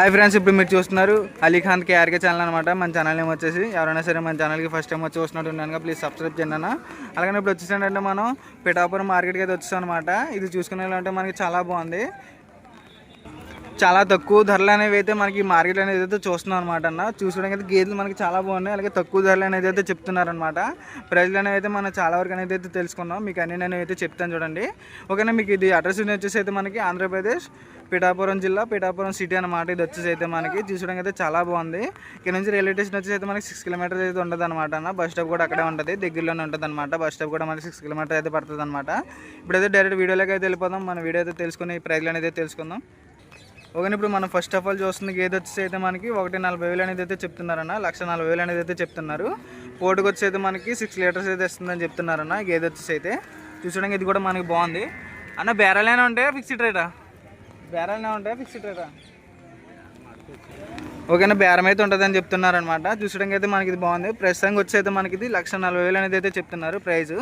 Hi friends ఇప్పుడు మీరు చూస్తున్నారు అలీఖాన్ కేఆర్కే ఛానల్ అనమాట మన ఛానల్ నేమ్ వచ్చేసి ఎవరైనా సరే మన ఛానల్కి ఫస్ట్ టైం వచ్చి చూస్తున్నట్టు ఉన్నాను ప్లీజ్ సబ్స్క్రైబ్ చేయండి అన్న. అలాగే ఇప్పుడు వచ్చేసంటే మనం పిఠాపురం మార్కెట్కి అయితే వచ్చాం అనమాట ఇది చూసుకునే మనకి చాలా బాగుంది. చాలా తక్కువ ధరలు అనేవి అయితే మనకి మార్కెట్ అనేది అయితే చూస్తున్నాం అనమాట అన్న. చూసుకోవడానికి అయితే గేదెలు మనకి చాలా బాగున్నాయి. అలాగే తక్కువ ధరలు అనేది అయితే చెప్తున్నారనమాట ప్రైజ్లు అనేవి అయితే మనం చాలా వరకు అనేది అయితే తెలుసుకున్నాం. మీకు అన్ని నేను అయితే చెప్తాను చూడండి. ఓకేనా మీకు ఇది అడ్రస్ వచ్చేసి అయితే మనకి ఆంధ్రప్రదేశ్ పిఠాపురం జిల్లా పిఠాపురం సిటీ అనమాట ఇది వచ్చేసి అయితే మనకి చూసుకోవడానికి అయితే చాలా బాగుంది. ఇక్కడ నుంచి రైల్వే స్టేషన్ వచ్చేసి అయితే మనకి సిక్స్ కిలోమీటర్స్ అయితే ఉండదు అనమాట అన్న. బస్ స్టాప్ కూడా అక్కడే ఉంటుంది. దగ్గరలోనే ఉంటుంది అనమాట బస్ స్టాప్ కూడా మనకి సిక్స్ కిలోమీటర్ అయితే పడుతుంది అనమాట ఇప్పుడైతే డైరెక్ట్ వీడియోలోకి అయితే వెళ్ళిపోదాం. మన వీడియో అయితే తెలుసుకుని ప్రైజ్లు అనేది తెలుసుకుందాం. ఓకే ఇప్పుడు మనం ఫస్ట్ ఆఫ్ ఆల్ చూస్తుంది గేదె వచ్చేసి అయితే మనకి ఒకటి నలభై వేలు అనేది అయితే చెప్తున్నారన్న లక్ష నలభై వేలు అనేది అయితే చెప్తున్నారు. పోటుకు వచ్చి అయితే మనకి సిక్స్ లీటర్స్ అయితే ఇస్తుందని చెప్తున్నారన్న గేదె వచ్చేసి అయితే. చూసడానికి ఇది కూడా మనకి బాగుంది. అన్న బేరాలైనా ఉంటాయా ఫిక్స్డ్ రేటా బేరాలైనా ఉంటాయా ఫిక్స్డ్ రేటా ఓకేనా బేరం అయితే ఉంటుందని చెప్తున్నారనమాట చూసడానికి అయితే మనకి ఇది బాగుంది. ప్రస్తుతానికి వచ్చి అయితే మనకి ఇది లక్ష నలభై వేలు అనేది అయితే చెప్తున్నారు ప్రైస్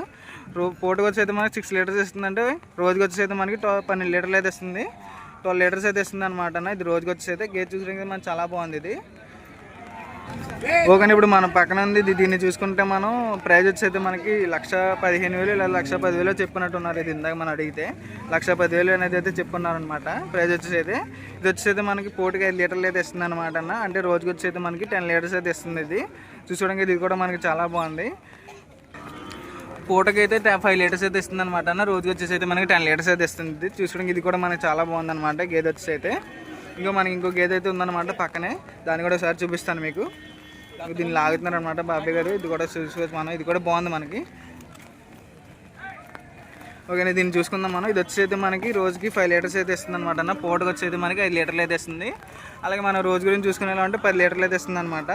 రో పోటుకు వచ్చి అయితే మనకి సిక్స్ లీటర్స్ ఇస్తుందంటే రోజుకి వచ్చి అయితే మనకి టో పన్నెండు లీటర్లు అయితే ఇస్తుంది. ట్వెల్వ్ లీటర్స్ అయితే ఇస్తుంది అనమాట ఇది రోజుకి వచ్చేసి అయితే గేట్ చూసడానికి మనకి చాలా బాగుంది ఇది. ఓకే ఇప్పుడు మనం పక్కన ఉంది దీన్ని చూసుకుంటే మనం ప్రైజ్ వచ్చేది మనకి లక్ష పదిహేను వేలు లేదా లక్ష పదివేలు చెప్పినట్టున్నారు ఇది ఇందాక మనం అడిగితే. లక్ష పదివేలు అనేది అయితే చెప్పున్నారనమాట ప్రైజ్ వచ్చేది ఇది వచ్చేది మనకి పోటీకి ఐదు లీటర్లు అయితే ఇస్తుంది అనమాట అన్న. అంటే రోజుకి వచ్చేది అయితే మనకి టెన్ లీటర్స్ అయితే ఇస్తుంది ఇది. చూసుకోవడానికి ఇది కూడా మనకి చాలా బాగుంది. పూటకి అయితే ఫైవ్ లీటర్స్ అయితే ఇస్తుంది అనమాట అన్న. రోజుకి వచ్చేసి అయితే మనకి టెన్ లీటర్స్ అయితే ఇస్తుంది. చూసుకోవడానికి ఇది కూడా మనకి చాలా బాగుంది అనమాట గేదె వచ్చేసి అయితే. ఇంకో మనకి ఇంకో గేదె అయితే ఉందన్నమాట పక్కనే. దాన్ని కూడా ఒకసారి చూపిస్తాను మీకు. దీన్ని లాగుతున్నారు అనమాట బాబాయ్ గారు. ఇది కూడా చూసుకోవచ్చు మనం. ఇది కూడా బాగుంది మనకి. ఓకే దీన్ని చూసుకుందాం మనం. ఇది వచ్చేది మనకి రోజుకి ఫైవ్ లీటర్స్ అయితే ఇస్తుంది అనమాట అన్న. పూటకి వచ్చేది మనకి ఐదు లీటర్లు అయితే ఇస్తుంది. అలాగే మనం రోజు గురించి చూసుకునేలా అంటే పది లీటర్లు అయితే ఇస్తుంది అనమాట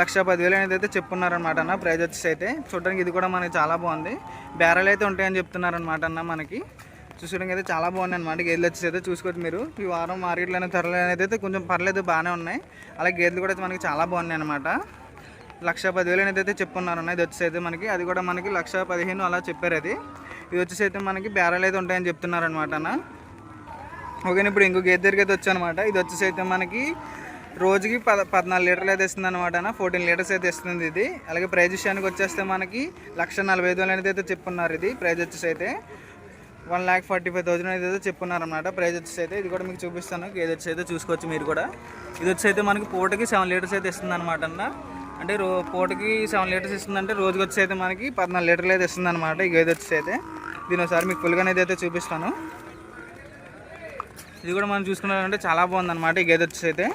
లక్ష పదివేలు అనేది అయితే చెప్పున్నారనమాట అన్న ప్రైజ్ వచ్చేసి అయితే. చూడడానికి ఇది కూడా మనకి చాలా బాగుంది. బేరాలు అయితే ఉంటాయని చెప్తున్నారనమాట అన్న మనకి. చూసుకోవడానికి అయితే చాలా బాగున్నాయి అనమాట గేదెలు వచ్చేసి అయితే చూసుకోవచ్చు మీరు. ఈ వారం మార్కెట్లో ధరలు అనేది అయితే కొంచెం పర్లేదు బాగానే ఉన్నాయి. అలాగే గేదెలు కూడా మనకి చాలా బాగున్నాయి అనమాట లక్ష పదివేలు అనేది అయితే చెప్పున్నారన్న. ఇది వచ్చేసి అయితే మనకి అది కూడా మనకి లక్ష పదిహేను అలా చెప్పారు అది. ఇది వచ్చేసి అయితే మనకి బ్యారెల్ అయితే ఉంటాయని చెప్తున్నారనమాట అన్న. ఓకే ఇప్పుడు ఇంకో గేదె దగ్గరికి అయితే వచ్చానమాట. ఇది వచ్చేసి అయితే మనకి రోజుకి పద పద్నాలుగు లీటర్లు అయితే ఇస్తుంది అనమాట అన్న. ఫోర్టీన్ లీటర్స్ అయితే ఇస్తుంది ఇది. అలాగే ప్రైజ్ విషయానికి వచ్చేస్తే మనకి లక్ష నలభై ఐదు వేలు అనేది అయితే చెప్పున్నారు ఇది. ప్రైజ్ వచ్చేసి అయితే one lakh forty five thousand అనేది అయితే చెప్పున్నారు అనమాట ప్రైజ్ వచ్చేసి అయితే ఇది కూడా మీకు చూపిస్తాను. గేదె వచ్చేసి అయితే చూసుకోవచ్చు మీరు కూడా. ఇది వచ్చేసి అయితే మనకి పూటకి సెవెన్ లీటర్స్ అయితే ఇస్తుంది అనమాట అన్న. అంటే రో పూటకి సెవెన్ లీటర్స్ ఇస్తుందంటే రోజుకి వచ్చి అయితే మనకి పద్నాలుగు లీటర్లు అయితే ఇస్తుంది అనమాట ఈ గేదె వచ్చి అయితే దీని ఒకసారి మీకు ఫుల్గా అనేది అయితే చూపిస్తాను. ఇది కూడా మనం చూసుకున్నారంటే చాలా బాగుందన్నమాట ఈ గేదె వచ్చి అయితే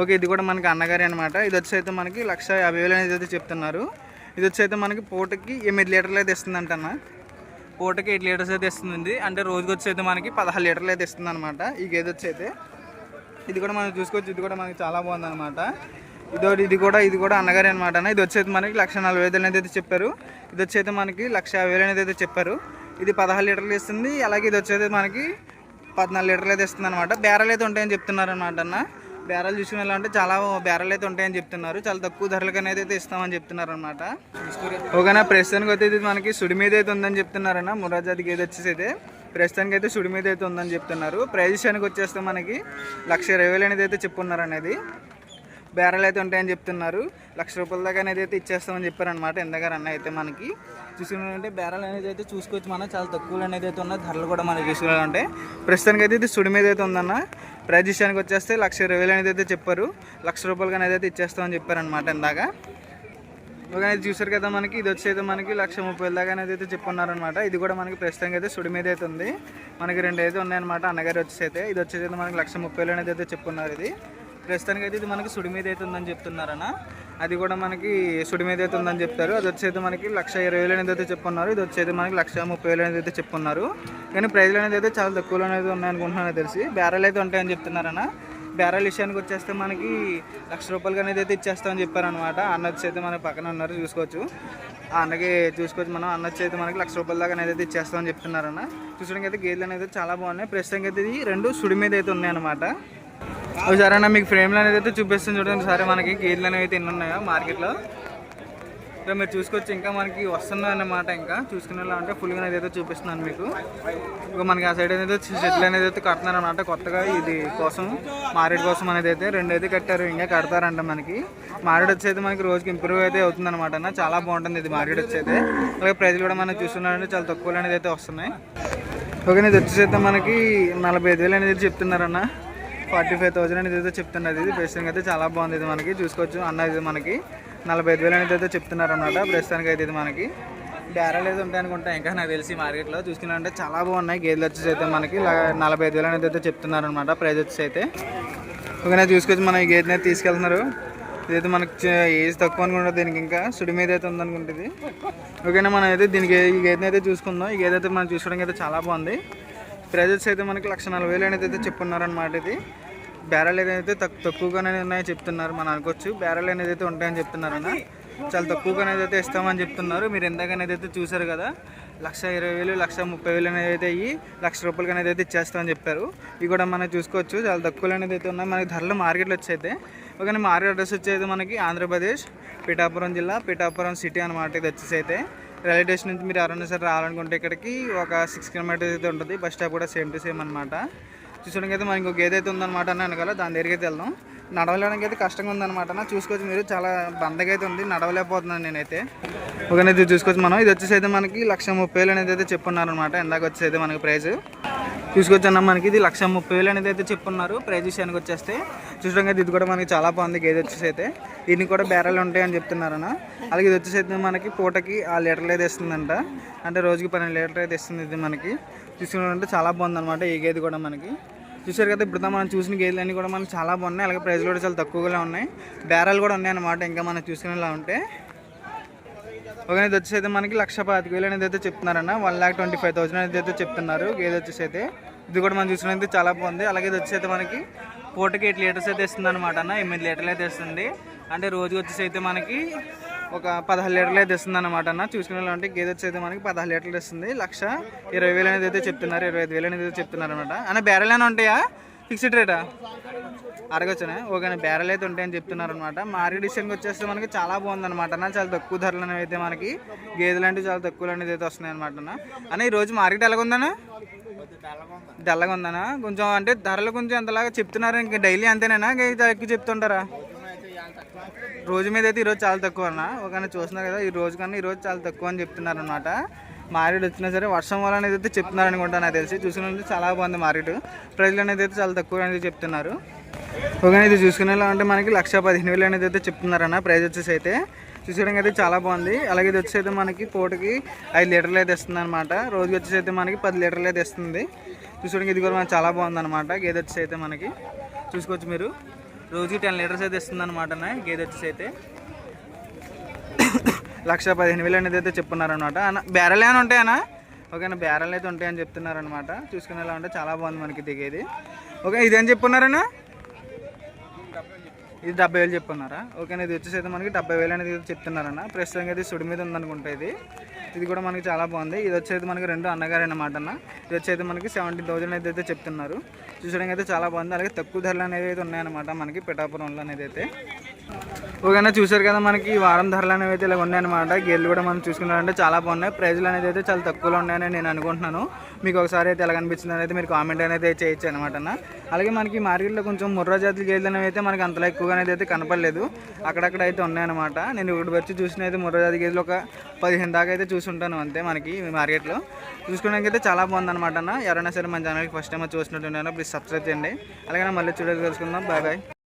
ఓకే ఇది కూడా మనకి అన్నగారి అనమాట ఇది వచ్చి అయితే మనకి లక్ష యాభై వేలు అనేది అయితే చెప్తున్నారు. ఇది వచ్చి అయితే మనకి పూటకి ఎనిమిది లీటర్లు అయితే ఇస్తుందంట అన్న పూటకి ఎయిట్ లీటర్స్ అయితే ఇస్తుంది అంటే రోజుకి వచ్చి అయితే మనకి పదహారు లీటర్లు అయితే ఇస్తుంది అనమాట ఈ గేదె వచ్చి అయితే ఇది కూడా మనం చూసుకోవచ్చు ఇది కూడా మనకి చాలా బాగుంది అనమాట ఇదో ఇది కూడా ఇది కూడా అన్నగారి అనమాట అన్న ఇది వచ్చేది మనకి లక్ష నలభై వేలు అనేది అయితే చెప్పారు. ఇది వచ్చేది మనకి లక్ష యాభై వేలు అనేది అయితే చెప్పారు. ఇది పదహారు లీటర్లు ఇస్తుంది అలాగే ఇది వచ్చేది మనకి పద్నాలుగు లీటర్లు అయితే ఇస్తుంది అనమాట బేరాలు అయితే ఉంటాయని చెప్తున్నారు అనమాట అన్న. బేరాలు చూసుకునే అంటే చాలా బేరాలు అయితే ఉంటాయని చెప్తున్నారు. చాలా తక్కువ ధరలకు అనేది అయితే ఇస్తామని చెప్తున్నారు అనమాట ఓకేనా? ప్రస్తుతానికి అయితే ఇది మనకి సుడి మీద అయితే ఉందని చెప్తున్నారన్న మురాజాది ఏది వచ్చేసి అయితే ప్రస్తుతానికి అయితే సుడి మీద అయితే ఉందని చెప్తున్నారు. ప్రైజ్ విషయానికి వచ్చేస్తే మనకి లక్ష ఇరవై వేలు అనేది అయితే చెప్పున్నారు అనేది. బేరాలు అయితే ఉంటాయని చెప్తున్నారు. లక్ష రూపాయల దాకా అనేది అయితే ఇచ్చేస్తామని చెప్పారనమాట ఎందగారు అన్న అయితే మనకి. చూసుకుంటే బేరాలు అనేది అయితే చూసుకోవచ్చు మనం. చాలా తక్కువలు అనేది అయితే ఉన్న ధరలు కూడా మనకి ఉంటాయి. ప్రస్తుతానికి అయితే ఇది సుడి మీద అయితే ఉందన్న. ప్రైజ్ విషయానికి వచ్చేస్తే లక్ష ఇరవై వేలు అనేది అయితే చెప్పారు. లక్ష రూపాయలకి అనేది అయితే ఇచ్చేస్తామని చెప్పారనమాట ఇందాక. ఓకే చూసారు కదా మనకి ఇది వచ్చేది మనకి లక్ష ముప్పై వేల దాకా అనేది అయితే చెప్పున్నారనమాట ఇది కూడా మనకి ప్రస్తుతానికి అయితే సుడి మీద అయితే ఉంది. మనకి రెండు అయితే ఉన్నాయన్నమాట. అన్నగారు వచ్చేసి అయితే ఇది వచ్చేది అయితే మనకి లక్ష ముప్పై వేలు అనేది అయితే చెప్పున్నారు ఇది. ప్రస్తుతానికి అయితే ఇది మనకి సుడి మీద అయితే ఉందని చెప్తున్నారన్న. అది కూడా మనకి సుడి మీద అయితే ఉందని చెప్తారు. అది వచ్చేది మనకి లక్ష ఇరవై వేలు అనేది అయితే చెప్పున్నారు. ఇది వచ్చేది మనకి లక్ష ముప్పై వేలు అనేది అయితే చెప్పున్నారు. కానీ ప్రైజ్లు అనేది అయితే చాలా తక్కువలో అనేది ఉన్నాయనుకుంటున్నాను తెలిసి. బేరాలు అయితే ఉంటాయని చెప్తున్నారన్న. బేరాల విషయానికి వచ్చేస్తే మనకి లక్ష రూపాయలకి అనేది అయితే ఇచ్చేస్తామని చెప్పారనమాట అన్న వచ్చి మన పక్కన ఉన్నారు చూసుకోవచ్చు. అన్నకి చూసుకోవచ్చు మనం. అన్న వచ్చి అయితే మనకి లక్ష రూపాయల దాకా అనేది అయితే ఇచ్చేస్తామని చెప్తున్నారన్న. చూసడానికి అయితే గేదెలు అనేది చాలా బాగున్నాయి. ప్రస్తుతానికి అయితే ఇది రెండు సుడి మీద అయితే ఉన్నాయన్నమాట. ఒకసారి అన్న మీకు ఫ్రేమ్లు అనేది అయితే చూపిస్తుంది చూడండి. సరే మనకి గేదెలు అనేవి అయితే ఎన్ని ఉన్నాయో మార్కెట్లో. ఇక్కడ మీరు చూసుకోవచ్చు ఇంకా మనకి వస్తున్నాయి అన్నమాట ఇంకా. చూసుకునేలా అంటే ఫుల్గా అనేది అయితే చూపిస్తున్నాను మీకు. ఇంకా మనకి ఆ సైడ్ అనేది షెడ్లు అనేది అయితే కడుతున్నారు అనమాట కొత్తగా ఇది కోసం మారేడు కోసం అనేది అయితే రెండు అయితే కట్టారు ఇంకా కడతారంట మనకి. మారేడు వచ్చి అయితే మనకి రోజుకి ఇంప్రూవ్ అయితే అవుతుంది అనమాట అన్న. చాలా బాగుంటుంది ఇది మారేడు వచ్చి అయితే. అలాగే ప్రైజ్లు కూడా మనం చూస్తున్నారంటే చాలా తక్కువలో అనేది అయితే వస్తున్నాయి. ఓకే ఇది వచ్చేసి అయితే మనకి నలభై ఐదు వేలు అనేది చెప్తున్నారన్న. ఫార్టీ ఫైవ్ థౌసండ్ అనేది అయితే చెప్తున్నది ఇది ప్రస్తుతానికి అయితే చాలా బాగుంది. ఇది మనకి చూసుకోవచ్చు. అన్న ఇది మనకి నలభై ఐదు వేలు అనేది అయితే చెప్తున్నారు అనమాట ప్రస్తుతానికి అయితే ఇది మనకి. బేరాలు అయితే ఉంటాయి అనుకుంటా. ఇంకా నాకు తెలిసి మార్కెట్లో చూసుకున్నారంటే చాలా బాగున్నాయి. గేదెలు వచ్చేసి అయితే మనకి నలభై ఐదు వేలు అనేది అయితే చెప్తున్నారు అనమాట ప్రైజ్ వచ్చేసి అయితే. ఓకేనా చూసుకొచ్చి మనం ఈ గేదెని అయితే తీసుకెళ్తున్నారు. ఇదైతే మనకి ఏజ్ తక్కువ అనుకుంటా దీనికి ఇంకా. సుడి మీద అయితే ఉందనుకుంటుంది ఓకేనా మనం అయితే దీనికి ఈ గేదెని అయితే చూసుకుందాం. ఈ గేదె అయితే మనం చూసుకోవడానికి అయితే చాలా బాగుంది. ప్రైజెస్ అయితే మనకి లక్ష నలభై వేలు అనేది అయితే చెప్పున్నారనమాట ఇది. బ్యారెల్ ఏదైతే తక్కువగానే ఉన్నాయని చెప్తున్నారు. మనం అనుకోవచ్చు బ్యారెల్ అనేది అయితే ఉంటాయని చెప్తున్నారన్న చాలా తక్కువగా అనేది అయితే ఇస్తామని చెప్తున్నారు. మీరు ఎంతగానైతే అయితే చూసారు కదా లక్ష ఇరవై వేలు లక్ష ముప్పై వేలు అనేది అయితే అయ్యి లక్ష రూపాయలకి అనేది అయితే ఇచ్చేస్తామని చెప్పారు. ఇవి కూడా మనం చూసుకోవచ్చు. చాలా తక్కువలు అనేది అయితే ఉన్నాయి. మనకి ధరలు మార్కెట్లో వచ్చైతే ఓకే మార్కెట్ అడ్రస్ వచ్చేది మనకి ఆంధ్రప్రదేశ్ పిఠాపురం జిల్లా పిఠాపురం సిటీ అనమాట ఇది వచ్చేసి అయితే. రైల్వే స్టేషన్ నుంచి మీరు ఎవరైనా సరే రావాలనుకుంటే ఇక్కడికి ఒక సిక్స్ కిలోమీటర్స్ అయితే ఉంటుంది. బస్ స్టాప్ కూడా సేమ్ టు సేమ్ అనమాట చూసుకోవడానికి అయితే మనకి ఇంకొక ఏదైతే ఉందన్నమాట అని అనగల దాని దగ్గరికి అయితే వెళ్దాం. నడవలేడానికి అయితే కష్టంగా ఉందన్నమాట. నా చూసుకోవచ్చు మీరు చాలా బందగా అయితే ఉంది. నడవలేకపోతున్నాను నేనైతే. ఓకే ఇది చూసుకోవచ్చు మనం. ఇది వచ్చేసి అయితే మనకి లక్ష ముప్పై వేలు అనేది అయితే చెప్పున్నారనమాట ఇందాక వచ్చేసి అయితే మనకి ప్రైస్ తీసుకొచ్చాను. అన్న మనకి ఇది లక్ష ముప్పై వేలు అనేది అయితే చెప్పున్నారు. ప్రైజ్ విషయానికి వచ్చేస్తే చూడడానికి ఇది కూడా మనకి చాలా బాగుంది. గేదె వచ్చేసి అయితే దీనికి కూడా బేరాలు ఉంటాయని చెప్తున్నారన్న. అలాగే ఇది వచ్చేసి అయితే మనకి పూటకి ఆ లీటర్లు అయితే ఇస్తుందంట. అంటే రోజుకి పన్నెండు లీటర్లు అయితే ఇస్తుంది ఇది మనకి. చూసుకున్నారంటే చాలా బాగుందనమాట ఈ గేదె కూడా మనకి. చూసారు కదా ఇప్పుడు మనం చూసిన గేదెలు అన్నీ కూడా మనకి చాలా బాగున్నాయి. అలాగే ప్రైజ్లు కూడా చాలా తక్కువగా ఉన్నాయి. బేరాలు కూడా ఉన్నాయన్నమాట ఇంకా మనం చూసుకునేలా ఉంటే. ఒక ఇది వచ్చేసి అయితే మనకి లక్ష పాతిక వేలు అనేది అయితే చెప్తున్నారన్న. One lakh twenty five thousand అనేది అయితే చెప్తున్నారు. గేదె వచ్చేసి అయితే ఇది కూడా మనం చూసినైతే చాలా బాగుంది. అలాగే ఇది వచ్చేది మనకి పూటకి ఎయిట్ లీటర్స్ అయితే ఇస్తుంది అనమాట అన్న. ఎనిమిది లీటర్లు అయితే ఇస్తుంది. అంటే రోజుకి వచ్చేసి అయితే మనకి ఒక పదహారు లీటర్లు అయితే ఇస్తుంది అనమాట అన్న చూసుకునే గేదె వచ్చి అయితే మనకి పదహారు లీటర్లు ఇస్తుంది. లక్ష ఇరవై వేలు అనేది అయితే చెప్తున్నారు. ఇరవై ఐదు వేలు అనేది అయితే చెప్తున్నారు అనమాట అన్న బేరలు ఏమైనా ఉంటాయా? ఫిక్స్డ్ రేటా? అడగచ్చునే? ఓకే బేరలు అయితే ఉంటాయని చెప్తున్నారు అనమాట మార్కెట్ విషయానికి వచ్చేస్తే మనకి చాలా బాగుంది అనమాట అన్న. చాలా తక్కువ ధరలు అనేవి అయితే మనకి గేదెలు అంటే చాలా తక్కువ అనేది అయితే వస్తున్నాయి అనమాట అన్న. అన్న ఈ రోజు మార్కెట్ ఎలాగ ఉందన్నా ఉందనా కొంచెం అంటే ధరలు కొంచెం ఎంతలాగా చెప్తున్నారు. ఇంకా డైలీ అంతేనా ఇంకా ఎక్కువ చెప్తుంటారా? రోజు మీద అయితే ఈరోజు చాలా తక్కువ అన్న. ఒకనే చూస్తున్నారు కదా ఈ రోజు కన్నా ఈరోజు చాలా తక్కువ అని చెప్తున్నారు అనమాట మార్కెట్ వచ్చినా సరే వర్షం వల్ల అనేది అయితే చెప్తున్నారు అనుకుంటా నాకు తెలిసి. చూసిన చాలా బాగుంది మార్కెట్. ప్రైజ్లు అనేది అయితే చాలా తక్కువ అనేది చెప్తున్నారు. ఓకే ఇది చూసుకునేలా అంటే మనకి లక్ష పదిహేను వేలు అనేది అయితే చెప్తున్నారన్న ప్రైజ్ వచ్చేసి అయితే. చూసుకోవడానికి అయితే చాలా బాగుంది. అలాగే ఇది వచ్చేసి అయితే మనకి పూటకి ఐదు లీటర్లు అయితే ఇస్తుంది అనమాట రోజుకి వచ్చేసి అయితే మనకి పది లీటర్లు అయితే ఇస్తుంది చూసుకోవడానికి ఇది కూడా మనకి చాలా బాగుంది అనమాట గేదె వచ్చేసి అయితే మనకి చూసుకోవచ్చు మీరు. రోజుకి టెన్ లీటర్స్ అయితే ఇస్తుంది అనమాట గేదె వచ్చేసి అయితే. లక్ష పదిహేను వేలు అనేది అయితే చెప్తున్నారనమాట అన్న బేరలు ఏమైనా ఉంటాయనా ఓకేనా బేరలు అయితే ఉంటాయని చెప్తున్నారనమాట చూసుకునేలా ఉంటే చాలా బాగుంది మనకి దిగేది. ఓకే ఇదేం చెప్పున్నారన్నా? ఇది డెబ్బై వేలు చెప్పున్నారా ఓకేనా ఇది వచ్చేసి అయితే మనకి డెబ్బై వేలు అనేది చెప్తున్నారన్న. ప్రస్తుతానికి అయితే సుడి మీద ఉందనుకుంటా ఇది. ఇది కూడా మనకి చాలా బాగుంది. ఇది వచ్చేది మనకి రెండు అన్నగారు అన్నమాట అన్న. ఇది వచ్చేది మనకి సెవెంటీన్ థౌసండ్ అయితే అయితే చెప్తున్నారు. చూసడానికి అయితే చాలా బాగుంది. అలాగే తక్కువ ధరలు అనేవి అయితే ఉన్నాయన్నమాట మనకి పిఠాపురంలో అనేది అయితే. ఓకేనా చూసారు కదా మనకి ఈ వారం ధరలు అనేవి అయితే ఇలా ఉన్నాయన్నమాట. గేర్లు కూడా మనం చూసుకున్నారంటే చాలా బాగున్నాయి. ప్రైజ్లు అనేది అయితే చాలా తక్కువలో ఉన్నాయని నేను అనుకుంటున్నాను. మీకు ఒకసారి అయితే ఎలా కనిపించింది అనేది మీరు కామెంట్ అనేది చేయొచ్చు అనమాట అలాగే మనకి మార్కెట్లో కొంచెం ముర్రా జాతులు గేదెలు అనేవి అయితే మనకి అంతలా ఎక్కువగా అనేది అయితే కనపడలేదు. అక్కడక్కడ అయితే ఉన్నాయన్నమాట. నేను ఇప్పుడు వచ్చి చూసిన అయితే ముర్రా జాతి గేర్లు ఒక పదిహేను దాకా అయితే చూసుంటాను అంతే మనకి ఈ మార్కెట్లో. చూసుకోవడానికి అయితే చాలా బాగుంది అనమాట అన్న. ఎవరైనా సరే మన ఛానల్కి ఫస్ట్ టైం చూసినట్టు ప్లీజ్ సబ్స్క్రైబ్ చేయండి. అలాగే మళ్ళీ చూడాలి తెలుసుకుందాం బాయ్ బాయ్